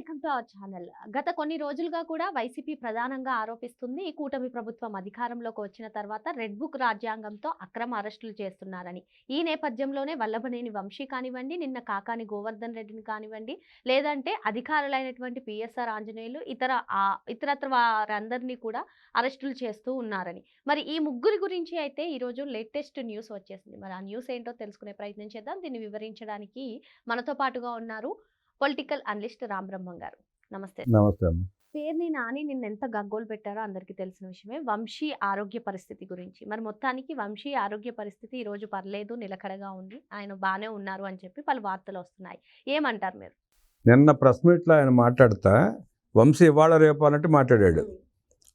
Welcome to our channel. గత కొన్ని రోజులుగా కూడా వైసీపీ ప్రధానంగా ఆరోపిస్తుంది ఈ కూటమి ప్రభుత్వం అధికారంలోకి వచ్చిన తర్వాత రెడ్ బుక్ రాజ్యాంగంతో అక్రమ అరెస్టులు చేస్తున్నారని. ఈ నేపథ్యంలోనే వల్లభనేని వంశీ కానివ్వండి నిన్న కాకాని గోవర్ధన్ రెడ్డిని కానివ్వండి లేదంటే అధికారులైనటువంటి పిఎస్ఆర్ ఆంజనేయులు ఇతర ఇతరత్ర వారందరినీ కూడా అరెస్టులు చేస్తూ ఉన్నారని. మరి ఈ ముగ్గురి గురించి అయితే ఈరోజు లేటెస్ట్ న్యూస్ వచ్చేసింది. మరి ఆ న్యూస్ ఏంటో తెలుసుకునే ప్రయత్నం చేద్దాం. దీన్ని వివరించడానికి మనతో పాటుగా ఉన్నారు పొలిటికల్ అనలిస్ట్ రామ్ బ్రహ్మం గారు. నమస్తే. నమస్తే అమ్మ. పేరుని నాని నిన్న ఎంత గగ్గోలు పెట్టారో అందరికీ తెలిసిన విషయమే. వంశీ ఆరోగ్య పరిస్థితి గురించి. మరి మొత్తానికి వంశీ ఆరోగ్య పరిస్థితి ఈ రోజు పర్లేదు నిలకడగా ఉంది. ఆయన బాగానే ఉన్నారు అని చెప్పి పలు వార్తలు వస్తున్నాయి. ఏమంటారు మీరు? నిన్న ప్రెస్ మీట్లో ఆయన మాట్లాడుతా వంశీ ఇవాళ రేపు అన్నట్టు మాట్లాడాడు.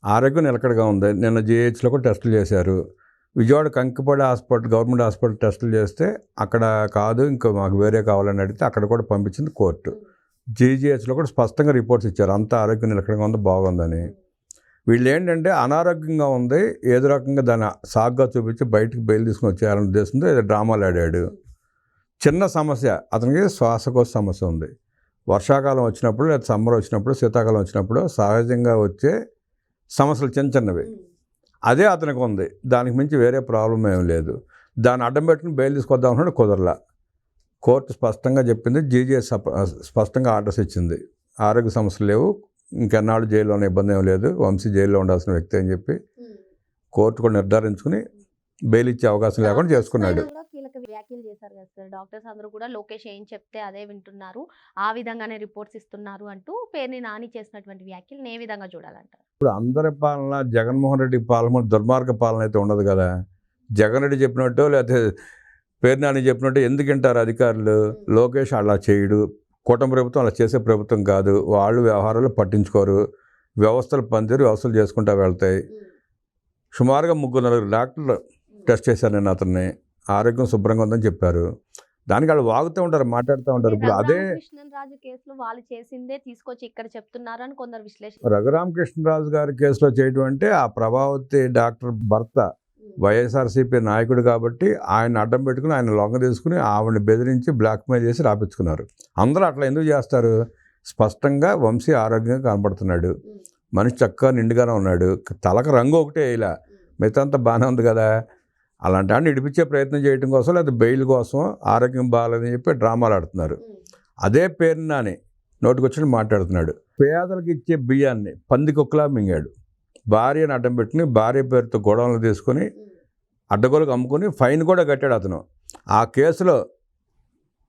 ఆరోగ్యం నిలకడగా ఉంది. నిన్న జిహెచ్లో కూడా టెస్టులు చేశారు. Vijayawada Kankipadu hospital government hospital టెస్టులు చేస్తే అక్కడ కాదు ఇంకా మాకు వేరే కావాలని అడిగితే అక్కడ కూడా పంపించింది కోర్టు. జీజీహెచ్లో కూడా స్పష్టంగా రిపోర్ట్స్ ఇచ్చారు. అంత ఆరోగ్యం నిలకడంగా ఉంది బాగుందని. వీళ్ళు ఏంటంటే అనారోగ్యంగా ఉంది ఏదో రకంగా దాన్ని సాగ్గా చూపించి బయటకు బయలు తీసుకుని వచ్చేయాలనే ఉద్దేశంతో ఏదో డ్రామాలు ఆడాడు. చిన్న సమస్య అతనికి శ్వాసకోశ సమస్య ఉంది. వర్షాకాలం వచ్చినప్పుడు లేదా సమ్మర్ వచ్చినప్పుడు శీతాకాలం వచ్చినప్పుడు సహజంగా వచ్చే సమస్యలు చిన్న చిన్నవి. అదే అతనికి ఉంది. దానికి మించి వేరే ప్రాబ్లం ఏం లేదు. దాన్ని అడ్డం పెట్టుకుని బెయిల్ తీసుకొద్దాం అనుకుంటే కుదరలా. కోర్టు స్పష్టంగా చెప్పింది జీజీఎస్ స్పష్టంగా ఆర్డర్స్ ఇచ్చింది. ఆరోగ్య సమస్యలు లేవు ఇంకెన్నాళ్ళు జైల్లో ఉన్న ఇబ్బంది ఏం లేదు వంశీ జైల్లో ఉండాల్సిన వ్యక్తి అని చెప్పి కోర్టు కూడా నిర్ధారించుకుని బెయిల్ ఇచ్చే అవకాశం లేకుండా చేసుకున్నాడు. వ్యాఖ్యలు చేశారు కదా సార్. డాక్టర్స్ అందరూ కూడా లోకేష్ ఏం చెప్తే అదే వింటున్నారు. ఆ విధంగానే రిపోర్ట్స్ ఇస్తున్నారు అంటూ పేరుని నాని చేసినటువంటి వ్యాఖ్యలు ఏ విధంగా చూడాలంటారు? ఇప్పుడు అందరి పాలన జగన్మోహన్ రెడ్డి పాలన దుర్మార్గ పాలన అయితే ఉండదు కదా. జగన్ రెడ్డి చెప్పినట్టు లేకపోతే పేరు నాని చెప్పినట్టు ఎందుకు వింటారు అధికారులు? లోకేష్ అలా చేయడు. కూటమి ప్రభుత్వం అలా చేసే ప్రభుత్వం కాదు. వాళ్ళు వ్యవహారాలు పట్టించుకోరు. వ్యవస్థలు పనితీరు వ్యవస్థలు చేసుకుంటూ వెళ్తాయి. సుమారుగా ముగ్గురు నలుగురు డాక్టర్లు టెస్ట్ చేశారు నేను అతన్ని. ఆరోగ్యం శుభ్రంగా ఉందని చెప్పారు. దానికి వాళ్ళు వాగుతూ ఉంటారు మాట్లాడుతూ ఉంటారు. ఇప్పుడు అదే కృష్ణరాజు కేసులో వాళ్ళు చేసిందే తీసుకొచ్చి ఇక్కడ చెప్తున్నారు అని కొందరు విశ్లేషణ రఘురామకృష్ణరాజు గారి కేసులో చేయడం అంటే ఆ ప్రభావతి డాక్టర్ భర్త వైఎస్ఆర్సీపీ నాయకుడు కాబట్టి ఆయన అడ్డం పెట్టుకుని ఆయన లొంగ తీసుకుని ఆవిడని బెదిరించి బ్లాక్మెయిల్ చేసి రాపించుకున్నారు. అందరూ అట్లా ఎందుకు చేస్తారు? స్పష్టంగా వంశీ ఆరోగ్యంగా కనపడుతున్నాడు మనిషి చక్కగా నిండుగానే ఉన్నాడు. తలకు రంగు ఒకటే ఇలా. మిగతా అంతా బాగానే ఉంది కదా? అలాంటి వాడిని ఇడిపించే ప్రయత్నం చేయడం కోసం లేదా బెయిల్ కోసం ఆరోగ్యం బాగాలేదని చెప్పి డ్రామాలు ఆడుతున్నారు. అదే పేరు నాని నోటికొచ్చి మాట్లాడుతున్నాడు. పేదలకు ఇచ్చే బియ్యాన్ని పందికొక్కలా మింగాడు. భార్యను అడ్డం పెట్టుకుని భార్య పేరుతో గొడవలు తీసుకొని అడ్డగోలకు అమ్ముకొని ఫైన్ కూడా కట్టాడు అతను. ఆ కేసులో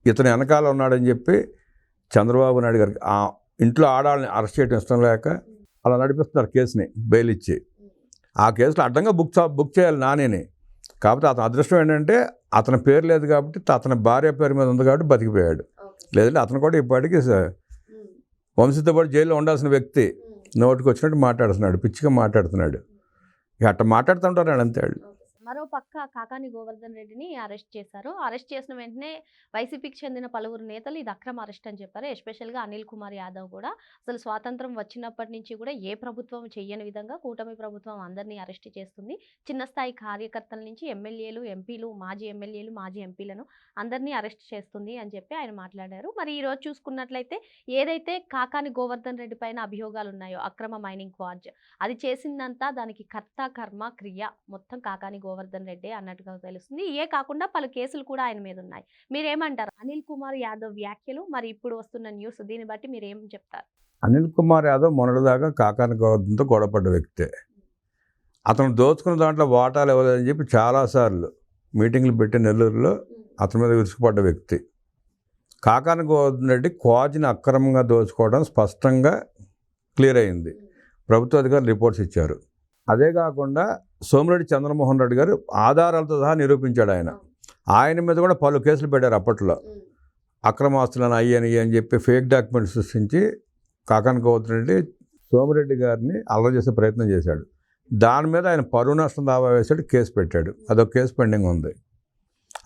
ఇతను వెనకాల ఉన్నాడని చెప్పి చంద్రబాబు నాయుడు గారికి ఆ ఇంట్లో ఆడాలని అరెస్ట్ చేయడం ఇష్టం లేక అలా నడిపిస్తున్నారు కేసుని బెయిల్ ఇచ్చి ఆ కేసులో అడ్డంగా బుక్ బుక్ చేయాలి నానిని. కాకపోతే అతని అదృష్టం ఏంటంటే అతని పేరు లేదు కాబట్టి అతని భార్య పేరు మీద ఉంది కాబట్టి బతికిపోయాడు. లేదంటే అతను కూడా ఇప్పటికీ వంశీతో పాటు జైల్లో ఉండాల్సిన వ్యక్తి. నోటికి వచ్చినట్టు మాట్లాడుతున్నాడు పిచ్చిగా మాట్లాడుతున్నాడు. ఇక అట్ట మాట్లాడుతుంటారు అంతే వాళ్ళు మరో పక్క కాకాని గోవర్ధన్ రెడ్డిని అరెస్ట్ చేశారు. అరెస్ట్ చేసిన వెంటనే వైసీపీకి చెందిన పలువురు నేతలు ఇది అక్రమ అరెస్ట్ అని చెప్పారు. ఎస్పెషల్గా అనిల్ కుమార్ యాదవ్ కూడా అసలు స్వాతంత్రం వచ్చినప్పటి నుంచి కూడా ఏ ప్రభుత్వం చేయని విధంగా కూటమి ప్రభుత్వం అందరినీ అరెస్ట్ చేస్తుంది. చిన్న స్థాయి కార్యకర్తల నుంచి ఎమ్మెల్యేలు ఎంపీలు మాజీ ఎమ్మెల్యేలు మాజీ ఎంపీలను అందరినీ అరెస్ట్ చేస్తుంది అని చెప్పి ఆయన మాట్లాడారు. మరి ఈరోజు చూసుకున్నట్లయితే ఏదైతే కాకాని గోవర్ధన్ రెడ్డి పైన అభియోగాలు ఉన్నాయో అక్రమ మైనింగ్ క్వార్జ్ అది చేసిందంతా దానికి కర్త కర్మ క్రియ మొత్తం కాకాని గోవర్ధన్ రెడ్డి అన్నట్టుగా తెలుస్తుంది. ఇవే కాకుండా పలు కేసులు కూడా ఆయన మీద ఉన్నాయి. మీరేమంటారు? అనిల్ కుమార్ యాదవ్ వ్యాఖ్యలు మరి ఇప్పుడు వస్తున్న న్యూస్ దీన్ని బట్టి మీరు ఏం చెప్తారు? అనిల్ కుమార్ యాదవ్ మొన్నటిదాకా కాకాని గౌతంతో గొడవపడ్డ వ్యక్తే. అతను దోచుకున్న దాంట్లో వాటాలు ఇవ్వలేదని చెప్పి చాలాసార్లు మీటింగ్లు పెట్టి నెల్లూరులో అతని మీద విరుచుకుపడ్డ వ్యక్తి. కాకాని గోవర్ధన్ రెడ్డి క్వాజిని అక్రమంగా దోచుకోవడం స్పష్టంగా క్లియర్ అయింది. ప్రభుత్వ అధికారులు రిపోర్ట్స్ ఇచ్చారు. అదే కాకుండా సోమిరెడ్డి చంద్రమోహన్ రెడ్డి గారు ఆధారాలతో సహా నిరూపించాడు ఆయన. ఆయన మీద కూడా పలు కేసులు పెట్టారు అప్పట్లో. అక్రమాస్తులను అయ్యని అని చెప్పి ఫేక్ డాక్యుమెంట్స్ సృష్టించి కాకాని రెడ్డి సోమిరెడ్డి గారిని అల్లరి చేసే ప్రయత్నం చేశాడు. దాని మీద ఆయన పరువు నష్టం దావా వేశాడు కేసు పెట్టాడు. అదొక కేసు పెండింగ్ ఉంది.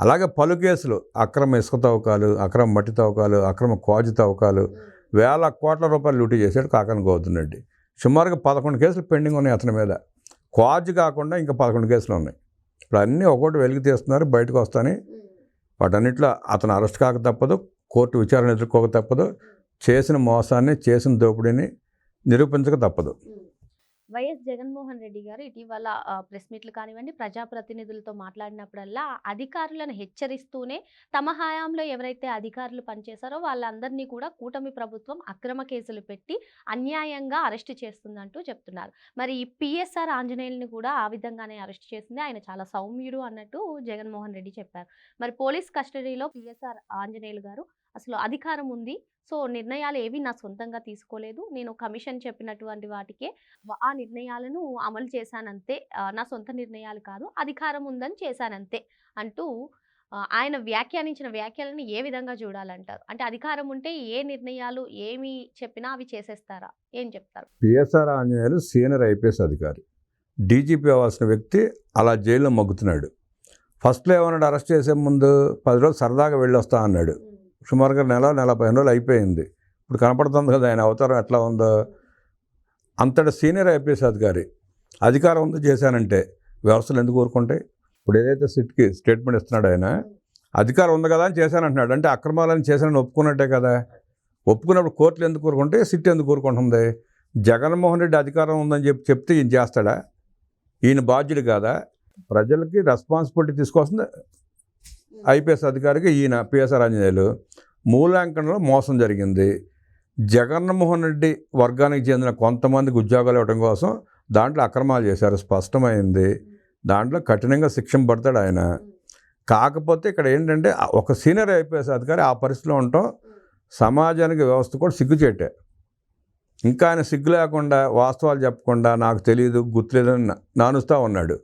అలాగే పలు కేసులు అక్రమ ఇసుక తవ్వకాలు అక్రమ మట్టి తవ్వకాలు అక్రమ క్వాజు తవ్వకాలు వేల కోట్ల రూపాయలు లూటీ చేశాడు కాకాని గౌతమ్ రెడ్డి. సుమారుగా పదకొండు కేసులు పెండింగ్ ఉన్నాయి అతని మీద. క్వాజ్ కాకుండా ఇంకా పదకొండు కేసులు ఉన్నాయి. ఇప్పుడు అన్నీ ఒక్కొక్కటి వెలికి తీస్తున్నారు బయటకు వస్తాయని వాటన్నిటిలో అతను అరెస్ట్ కాక తప్పదు కోర్టు విచారణ ఎదుర్కోక తప్పదు చేసిన మోసాన్ని చేసిన దోపిడీని నిరూపించక తప్పదు. వైఎస్ జగన్మోహన్ రెడ్డి గారు ఇటీవల ప్రెస్ మీట్లు కానివ్వండి ప్రజాప్రతినిధులతో మాట్లాడినప్పుడల్లా అధికారులను హెచ్చరిస్తూనే తమ హయాంలో ఎవరైతే అధికారులు పనిచేశారో వాళ్ళందరినీ కూడా కూటమి ప్రభుత్వం అక్రమ కేసులు పెట్టి అన్యాయంగా అరెస్ట్ చేస్తుందంటూ చెప్తున్నారు. మరి ఈ పిఎస్ఆర్ ఆంజనేయుల్ని కూడా ఆ విధంగానే అరెస్ట్ చేసింది. ఆయన చాలా సౌమ్యుడు అన్నట్టు జగన్మోహన్ రెడ్డి చెప్పారు. మరి పోలీస్ కస్టడీలో పిఎస్ఆర్ ఆంజనేయులు గారు అసలు అధికారం ఉంది. సో నిర్ణయాలు ఏవి నా సొంతంగా తీసుకోలేదు. నేను కమిషన్ చెప్పినటువంటి వాటికే ఆ నిర్ణయాలను అమలు చేశానంతే. నా సొంత నిర్ణయాలు కాదు అధికారం ఉందని చేశానంతే అంటూ ఆయన వ్యాఖ్యానించిన వ్యాఖ్యలను ఏ విధంగా చూడాలంటారు? అంటే అధికారం ఉంటే ఏ నిర్ణయాలు ఏమి చెప్పినా అవి చేసేస్తారా? ఏం చెప్తారు? పిఎస్ఆర్ ఆంజనేయులు సీనియర్ ఐపీఎస్ అధికారి. డీజీపీ అవ్వాల్సిన వ్యక్తి అలా జైల్లో మగ్గుతున్నాడు. ఫస్ట్లో ఏమన్నాడు అరెస్ట్ చేసే ముందు పది రోజులు సరదాగా వెళ్ళొస్తా అన్నాడు. సుమారుగా నెల నెల పదిహేను రోజులు అయిపోయింది. ఇప్పుడు కనపడుతుంది కదా ఆయన అవతారం ఎట్లా ఉందో. అంతటి సీనియర్ ఐపీఎస్ అధికారి అధికారం ఉందో చేశానంటే వ్యవస్థలు ఎందుకు కోరుకుంటాయి? ఇప్పుడు ఏదైతే సిట్కి స్టేట్మెంట్ ఇస్తున్నాడు ఆయన అధికారం ఉంది కదా అని చేశానంటున్నాడు. అంటే అక్రమాలని చేశానని ఒప్పుకున్నట్టే కదా. ఒప్పుకున్నప్పుడు కోర్టులు ఎందుకు కోరుకుంటే సిట్ ఎందుకు కోరుకుంటుంది? జగన్మోహన్ రెడ్డి అధికారం ఉందని చెప్పి చెప్తే ఈయన చేస్తాడా? ఈయన బాధ్యుడు కాదా? ప్రజలకి రెస్పాన్సిబిలిటీ తీసుకోవాల్సింది ఐపీఎస్ అధికారికి ఈయన పిఎస్ఆర్ ఆంజనేయులు. మూల్యాంకనంలో మోసం జరిగింది. జగన్మోహన్ రెడ్డి వర్గానికి చెందిన కొంతమందికి ఉద్యోగాలు ఇవ్వడం కోసం దాంట్లో అక్రమాలు చేశారు స్పష్టమైంది. దాంట్లో కఠినంగా శిక్షణ పడతాడు ఆయన. కాకపోతే ఇక్కడ ఏంటంటే ఒక సీనియర్ ఐపీఎస్ అధికారి ఆ పరిస్థితిలో ఉండటం సమాజానికి వ్యవస్థ కూడా సిగ్గుచేటే. ఇంకా ఆయన సిగ్గు లేకుండా వాస్తవాలు చెప్పకుండా నాకు తెలియదు గుర్తులేదని నానుస్తూ ఉన్నాడు.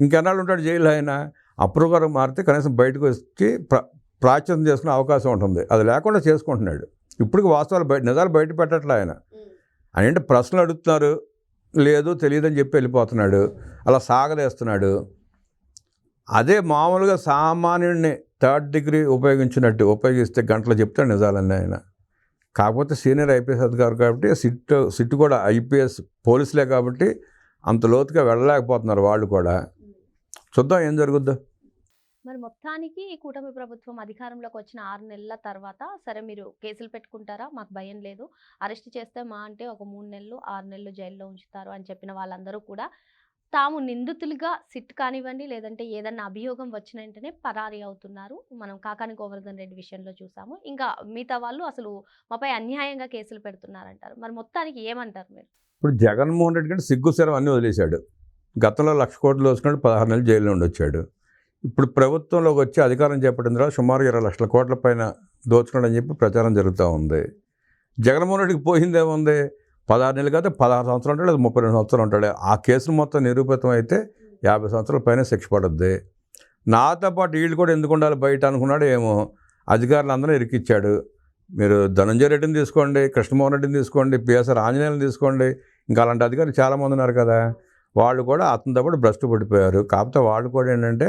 ఇంకెన్నాళ్ళు ఉంటాడు జైలు ఆయన? అప్రూవ్ గారు మారితే కనీసం బయటకు వచ్చి ప్ర ప్రాచుర్యం చేసుకునే అవకాశం ఉంటుంది. అది లేకుండా చేసుకుంటున్నాడు. ఇప్పటికి వాస్తవాలు బయట నిజాలు బయట పెట్టట్లే ఆయన. ఆయన ఏంటి ప్రశ్నలు అడుగుతున్నారు? లేదు తెలియదని చెప్పి వెళ్ళిపోతున్నాడు. అలా సాగదేస్తున్నాడు అదే మామూలుగా సామాన్యుడిని థర్డ్ డిగ్రీ ఉపయోగించినట్టు ఉపయోగిస్తే గంటలు చెప్తాడు నిజాలన్నీ ఆయన. కాకపోతే సీనియర్ ఐపీఎస్ అధికారు కాబట్టి సిట్ సిట్ కూడా ఐపీఎస్ పోలీసులే కాబట్టి అంత లోతుగా వెళ్ళలేకపోతున్నారు వాళ్ళు కూడా. చూద్దాం ఏం జరుగుద్దో. మరి మొత్తానికి ఈ కూటమి ప్రభుత్వం అధికారంలోకి వచ్చిన ఆరు నెలల తర్వాత సరే మీరు కేసులు పెట్టుకుంటారా? మాకు భయం లేదు. అరెస్ట్ చేస్తే మా అంటే ఒక మూడు నెలలు ఆరు నెలలు జైల్లో ఉంచుతారు అని చెప్పిన వాళ్ళందరూ కూడా తాము నిందితులుగా సిట్ కానివ్వండి లేదంటే ఏదన్నా అభియోగం వచ్చిన వెంటనే పరారీ అవుతున్నారు. మనం కాకాని గోవర్ధన్ రెడ్డి విషయంలో చూసాము. ఇంకా మిగతా వాళ్ళు అసలు మాపై అన్యాయంగా కేసులు పెడుతున్నారంటారు. మరి మొత్తానికి ఏమంటారు మీరు? ఇప్పుడు జగన్మోహన్ రెడ్డి కంటే సిగ్గు సెరవు అన్నీ వదిలేశాడు. గతంలో లక్ష కోట్లు దోచుకున్నాడు పదహారు నెలలు జైల్లో ఉండొచ్చాడు. ఇప్పుడు ప్రభుత్వంలోకి వచ్చి అధికారం చేపట్టిన తర్వాత సుమారు ఇరవై లక్షల కోట్ల పైన దోచుకున్నాడని చెప్పి ప్రచారం జరుగుతూ ఉంది. జగన్మోహన్ రెడ్డికి పోయిందేముంది? పదహారు నెలలు కాదు పదహారు సంవత్సరాలు ఉంటాడు లేదా ముప్పై రెండు సంవత్సరాలు ఉంటాడు. ఆ కేసులు మొత్తం నిరూపితం అయితే యాభై సంవత్సరాల పైన శిక్ష పడుద్ది. నాతో పాటు వీళ్ళు కూడా ఎందుకు ఉండాలి బయట అనుకున్నాడు ఏమో అధికారులందరూ ఇరికిచ్చాడు. మీరు ధనంజయ రెడ్డిని తీసుకోండి కృష్ణమోహన్ రెడ్డిని తీసుకోండి పిఎస్ఆర్ ఆంజనేయులను తీసుకోండి ఇంకా అలాంటి అధికారులు చాలామంది ఉన్నారు కదా. వాళ్ళు కూడా అతనితో పాటు భ్రష్టు పడిపోయారు. కాకపోతే వాళ్ళు కూడా ఏంటంటే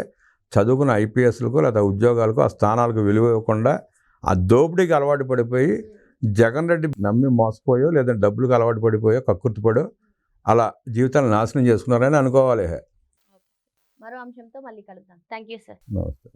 చదువుకున్న ఐపీఎస్లకు లేదా ఉద్యోగాలకు ఆ స్థానాలకు విలువ ఇవ్వకుండా ఆ దోపిడీకి అలవాటు పడిపోయి జగన్ రెడ్డి నమ్మి మోసపోయో లేదా డబ్బులకు అలవాటు పడిపోయో కక్కుర్తిపడో అలా జీవితాన్ని నాశనం చేసుకున్నారని అనుకోవాలి. మరో అంశంతో మళ్ళీ కలుద్దాం. Thank you sir. నమస్తే.